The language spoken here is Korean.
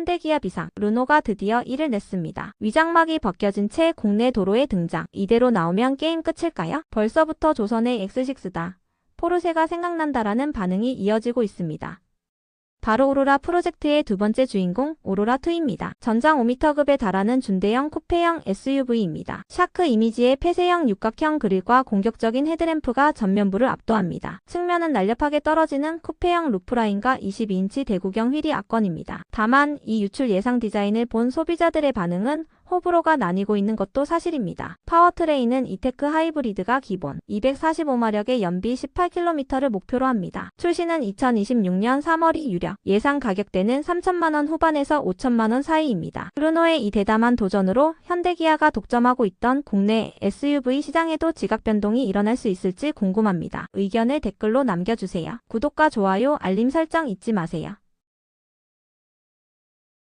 현대기아 비상, 르노가 드디어 이를 냈습니다. 위장막이 벗겨진 채 국내 도로에 등장. 이대로 나오면 게임 끝일까요? 벌써부터 조선의 X6다. 포르쉐가 생각난다라는 반응이 이어지고 있습니다. 바로 오로라 프로젝트의 두 번째 주인공 오로라2입니다. 전장 5m급에 달하는 준대형 쿠페형 SUV입니다. 샤크 이미지의 폐쇄형 육각형 그릴과 공격적인 헤드램프가 전면부를 압도합니다. 측면은 날렵하게 떨어지는 쿠페형 루프라인과 22인치 대구경 휠이 압권입니다. 다만 이 유출 예상 디자인을 본 소비자들의 반응은 호불호가 나뉘고 있는 것도 사실입니다. 파워트레인은 이테크 하이브리드가 기본, 245마력의 연비 18km를 목표로 합니다. 출시는 2026년 3월이 유력, 예상 가격대는 3천만원 후반에서 5천만원 사이입니다. 르노의 이 대담한 도전으로 현대기아가 독점하고 있던 국내 SUV 시장에도 지각 변동이 일어날 수 있을지 궁금합니다. 의견을 댓글로 남겨주세요. 구독과 좋아요, 알림 설정 잊지 마세요.